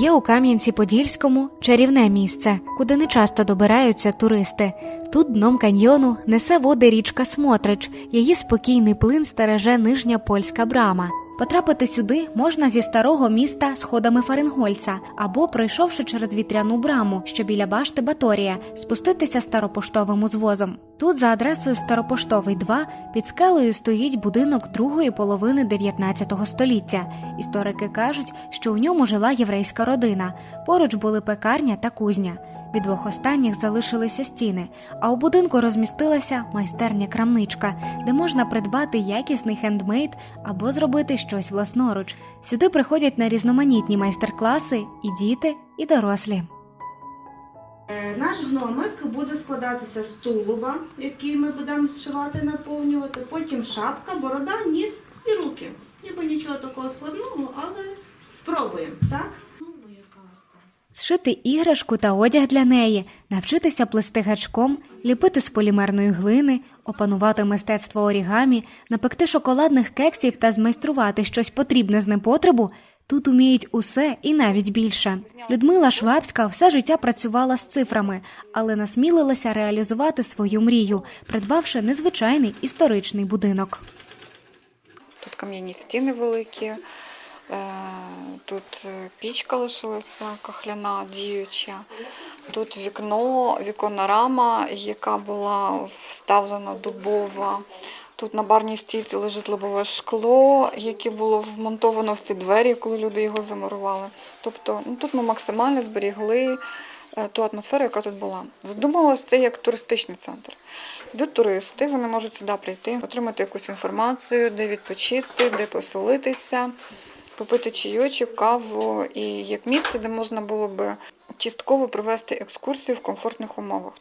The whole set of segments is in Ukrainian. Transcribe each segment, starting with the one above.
Є у Кам'янці-Подільському чарівне місце, куди не часто добираються туристи. Тут дном каньйону несе води річка Смотрич. Її спокійний плин стереже нижня польська брама. Потрапити сюди можна зі старого міста сходами Фаренгольца або пройшовши через вітряну браму, що біля башти Баторія, спуститися старопоштовим узвозом. Тут за адресою Старопоштовий 2 під скелею стоїть будинок другої половини 19 століття. Історики кажуть, що у ньому жила єврейська родина. Поруч були пекарня та кузня. Від двох останніх залишилися стіни, а у будинку розмістилася майстерня крамничка, де можна придбати якісний хендмейд або зробити щось власноруч. Сюди приходять на різноманітні майстер-класи і діти, і дорослі. Наш гномик буде складатися з тулуба, який ми будемо зшивати, наповнювати. Потім шапка, борода, ніс і руки. Ніби нічого такого складного, але спробуємо, так? Зшити іграшку та одяг для неї, навчитися плести гачком, ліпити з полімерної глини, опанувати мистецтво орігамі, напекти шоколадних кексів та змайструвати щось потрібне з непотребу. Тут уміють усе і навіть більше. Людмила Швабська все життя працювала з цифрами, але насмілилася реалізувати свою мрію, придбавши незвичайний історичний будинок. Тут кам'яні стіни великі, тут е, пічка лишилася, кахляна діюча. Тут вікно, віконна рама, яка була вставлена дубова. Тут на барній стійці лежить лобове шкло, яке було вмонтовано в ці двері, коли люди його замурували. Тобто ну, тут ми максимально зберігли е, ту атмосферу, яка тут була. Задумалося це як туристичний центр. Йдуть туристи, вони можуть сюди прийти, отримати якусь інформацію, де відпочити, де поселитися, попити чайочок, каву і як місце, де можна було би частково провести екскурсію в комфортних умовах.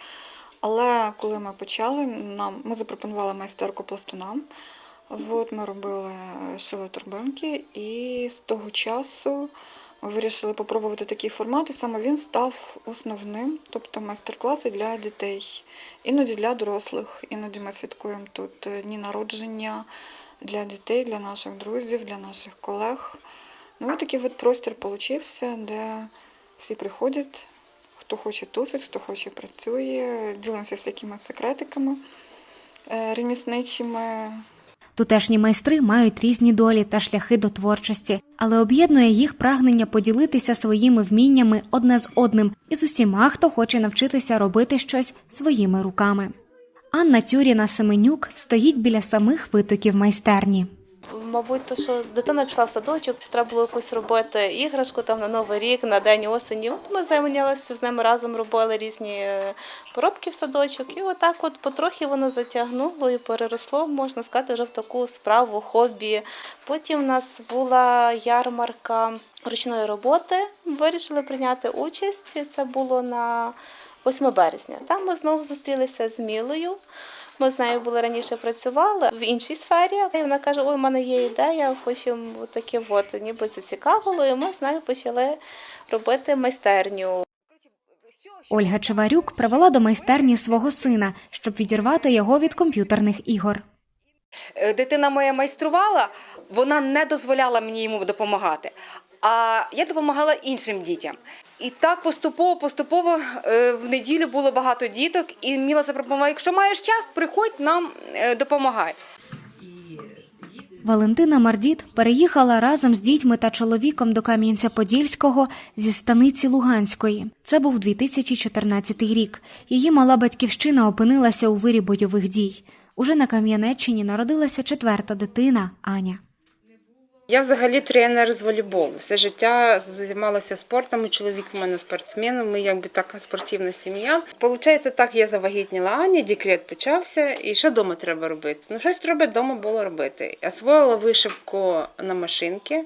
Але коли ми почали, нам ми запропонували майстерку пластунам. От ми робили шили торбинки, і з того часу ми вирішили попробувати такий формат, і саме він став основним, тобто майстер-класи для дітей, іноді для дорослих. Іноді ми святкуємо тут дні народження для дітей, для наших друзів, для наших колег. Ну, от такий от простір получився, де всі приходять, хто хоче тусить, хто хоче працює, ділимося всякими секретиками е, ремісничими. Тутешні майстри мають різні долі та шляхи до творчості, але об'єднує їх прагнення поділитися своїми вміннями одне з одним і з усіма, хто хоче навчитися робити щось своїми руками. Анна Тюріна Семенюк стоїть біля самих витоків майстерні. Мабуть, то що дитина пішла в садочок, треба було якусь робити іграшку там на Новий рік, на день осені. От ми займалися з ними разом, робили різні е, поробки в садочок. І отак, от потрохи воно затягнуло і переросло, можна сказати, вже в таку справу, хобі. Потім в нас була ярмарка ручної роботи. Вирішили прийняти участь. Це було на 8 березня. Там ми знову зустрілися з Мілою. Ми з нею були раніше працювали в іншій сфері. І вона каже: Ой, у мене є ідея, хочемо таке от, ніби зацікавило. І ми з нею почали робити майстерню. Ольга Чеварюк привела до майстерні свого сина, щоб відірвати його від комп'ютерних ігор. Е, Дитина моя майструвала, вона не дозволяла мені йому допомагати. А я допомагала іншим дітям. І так поступово, поступово е, в неділю було багато діток, і Міла запропонувала, якщо маєш час, приходь нам е, допомагай. Валентина Мардіт переїхала разом з дітьми та чоловіком до Кам'янця-Подільського зі станиці Луганської. Це був 2014 рік. Її мала батьківщина опинилася у вирі бойових дій. Уже на Кам'янеччині народилася четверта дитина Аня. Я взагалі тренер з волейболу. Все життя займалася спортом. Чоловік у мене спортсмен, ми якби така спортивна сім'я. Получається, так я завагітніла Ані, декрет почався, і що вдома треба робити? Ну, щось треба вдома було робити. Освоїла вишивку на машинки.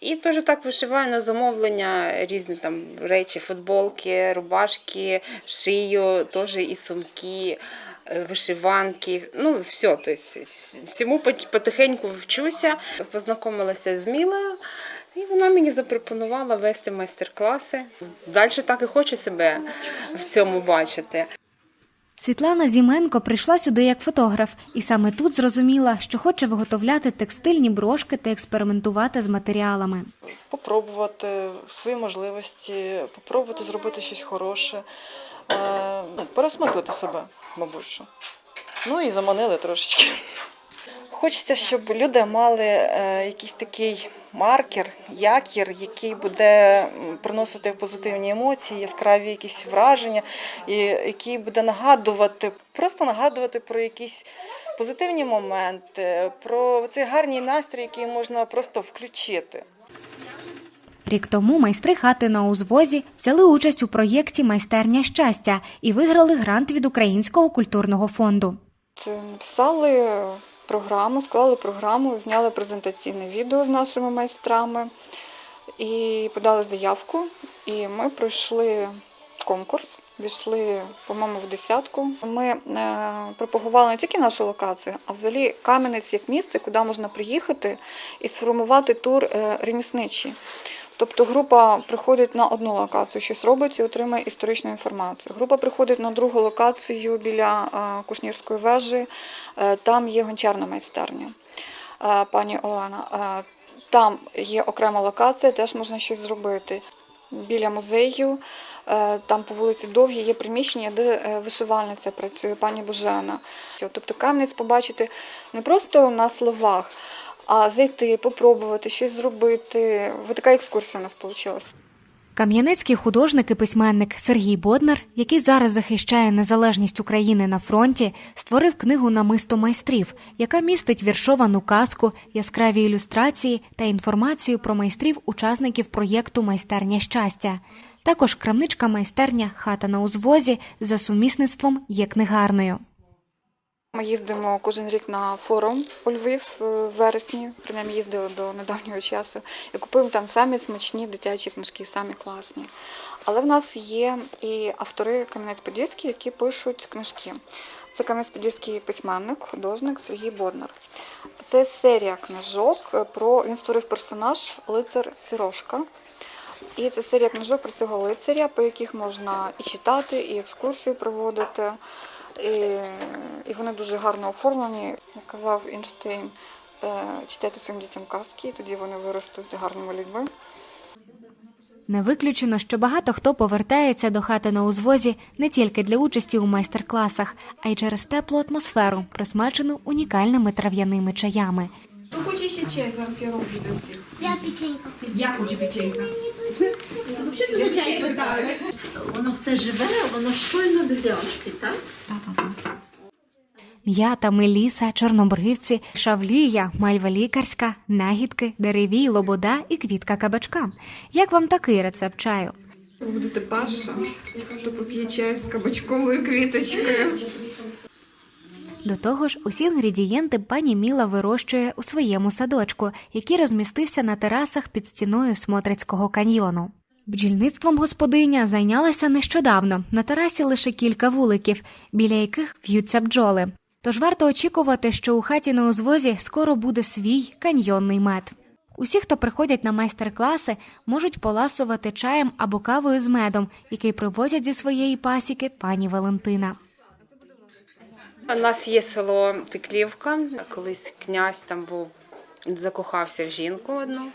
І теж так вишиваю на замовлення різні там речі, футболки, рубашки, шию, теж і сумки, вишиванки. Ну, все, тобто, всьому пот- потихеньку вчуся. Познайомилася з Мілою, і вона мені запропонувала вести майстер-класи. Далі так і хочу себе в цьому бачити. Світлана Зіменко прийшла сюди як фотограф, і саме тут зрозуміла, що хоче виготовляти текстильні брошки та експериментувати з матеріалами. попробувати свої можливості, попробувати зробити щось хороше, е, ну, себе, мабуть. Ну і заманили трошечки. Хочеться, щоб люди мали е, якийсь такий маркер, якір, який буде приносити позитивні емоції, яскраві якісь враження, і який буде нагадувати, просто нагадувати про якісь позитивні моменти, про цей гарний настрій, який можна просто включити. Рік тому майстри хати на узвозі взяли участь у проєкті Майстерня щастя і виграли грант від Українського культурного фонду. Це Написали програму, склали програму, зняли презентаційне відео з нашими майстрами і подали заявку. І ми пройшли конкурс, війшли, по-моєму, в десятку. Ми е, пропагували не тільки нашу локацію, а взагалі Кам'янець як місце, куди можна приїхати і сформувати тур е, ремісничий. Тобто група приходить на одну локацію, щось робить і отримує історичну інформацію. Група приходить на другу локацію біля е, Кушнірської вежі, е, там є гончарна майстерня, е, пані Олена. Там є окрема локація, теж можна щось зробити. Біля музею, там по вулиці Довгій є приміщення, де вишивальниця працює, пані Божена. Тобто Кам'янець побачити не просто на словах, а зайти, попробувати щось зробити. Ось така екскурсія у нас вийшла. Кам'янецький художник і письменник Сергій Боднар, який зараз захищає незалежність України на фронті, створив книгу Намисто майстрів, яка містить віршовану казку, яскраві ілюстрації та інформацію про майстрів-учасників проєкту Майстерня щастя. Також крамничка майстерня Хата на узвозі за сумісництвом є книгарною. Ми їздимо кожен рік на форум у Львів е, в вересні, принаймні їздили до недавнього часу, і купуємо там самі смачні дитячі книжки, самі класні. Але в нас є і автори Кам'янець-Подільський, які пишуть книжки. Це Кам'янець-Подільський письменник, художник Сергій Боднар. Це серія книжок е, про він створив персонаж лицар Сірошка. І це серія книжок про цього лицаря, по яких можна і читати, і екскурсію проводити. І, вони дуже гарно оформлені. Як казав Ейнштейн, е, читайте своїм дітям казки, тоді вони виростуть гарними людьми. Не виключено, що багато хто повертається до хати на узвозі не тільки для участі у майстер-класах, а й через теплу атмосферу, присмачену унікальними трав'яними чаями. Я печенька. Я хочу печенька. Воно все живе, воно щойно з грядки, так? М'ята, меліса, чорнобривці, шавлія, мальва лікарська, нагідки, деревій, лобода і квітка кабачка. Як вам такий рецепт чаю? Ви будете перша, хто поп'є чай з кабачковою квіточкою. До того ж, усі інгредієнти пані Міла вирощує у своєму садочку, який розмістився на терасах під стіною Смотрицького каньйону. Бджільництвом господиня зайнялася нещодавно. На терасі лише кілька вуликів, біля яких в'ються бджоли. Тож варто очікувати, що у хаті на узвозі скоро буде свій каньйонний мед. Усі, хто приходять на майстер-класи, можуть поласувати чаєм або кавою з медом, який привозять зі своєї пасіки пані Валентина. У нас є село Тиклівка. Колись князь там був, закохався в жінку одну,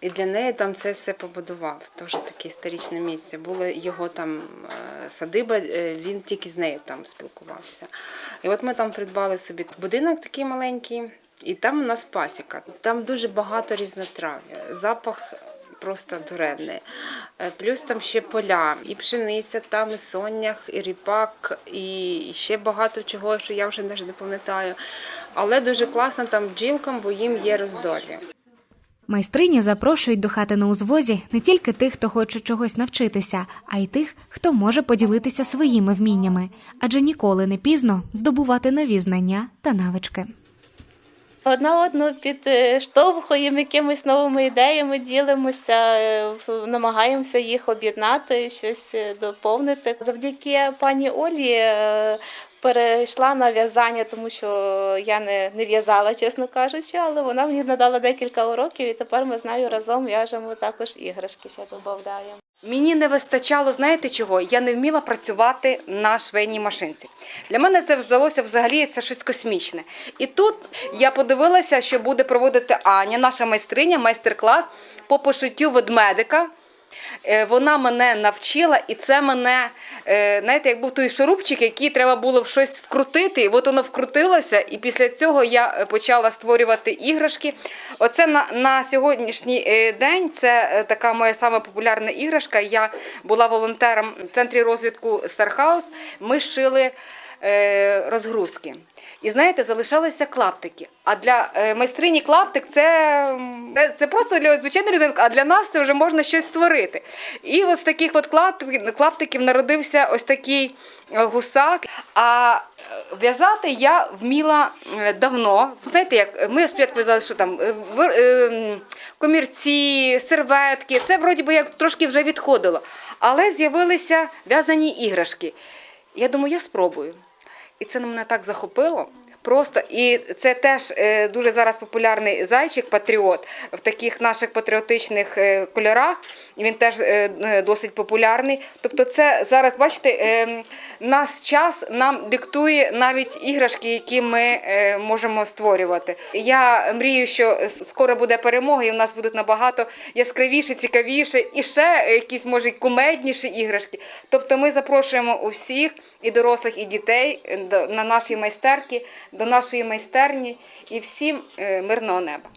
і для неї там це все побудував. Теж таке історичне місце. Була його там е, садиба, е, він тільки з нею там спілкувався. І от ми там придбали собі будинок такий маленький, і там у нас пасіка. Там дуже багато різнотрав'я. Запах просто дуренний. Е, Плюс там ще поля, і пшениця, там, і сонях, і ріпак, і ще багато чого, що я вже навіть не пам'ятаю. Але дуже класно там бджілкам, бо їм є роздолі. Майстрині запрошують до хати на узвозі не тільки тих, хто хоче чогось навчитися, а й тих, хто може поділитися своїми вміннями, адже ніколи не пізно здобувати нові знання та навички. Одна одну підштовхуємо якимись новими ідеями, ділимося, е, намагаємося їх об'єднати, щось е, доповнити. Завдяки пані Олі е, перейшла на в'язання, тому що я не, не в'язала, чесно кажучи, але вона мені надала декілька уроків, і тепер ми з нею разом в'яжемо також іграшки, ще додаємо. Мені не вистачало, знаєте чого? Я не вміла працювати на швейній машинці. Для мене це здалося взагалі це щось космічне. І тут я подивилася, що буде проводити Аня, наша майстриня, майстер-клас по пошиттю ведмедика. Е, Вона мене навчила, і це мене, е, знаєте, як був той шурупчик, який треба було в щось вкрутити, і от воно вкрутилося, і після цього я е, почала створювати іграшки. Оце на, на сьогоднішній день це така моя саме популярна іграшка. Я була волонтером в центрі розвитку Стархаус. Ми шили розгрузки. І знаєте, залишалися клаптики. А для е, майстрині клаптик це, це, це просто для звичайної людини, а для нас це вже можна щось створити. І ось з таких от клаптиків, народився ось такий е, гусак. А е, в'язати я вміла е, давно. Знаєте, як ми спочатку в'язали, що там е, е, комірці, серветки. Це вроді би як трошки вже відходило. Але з'явилися в'язані іграшки. Я думаю, я спробую. І це мене так захопило. Просто і це теж е, дуже зараз популярний зайчик патріот в таких наших патріотичних е, кольорах. Він теж е, досить популярний. Тобто, це зараз, бачите, наш час нам диктує навіть іграшки, які ми можемо створювати. Я мрію, що скоро буде перемога, і в нас будуть набагато яскравіше, цікавіше і ще якісь може кумедніші іграшки. Тобто, ми запрошуємо усіх і дорослих, і дітей на наші майстерки, до нашої майстерні і всім е, мирного неба.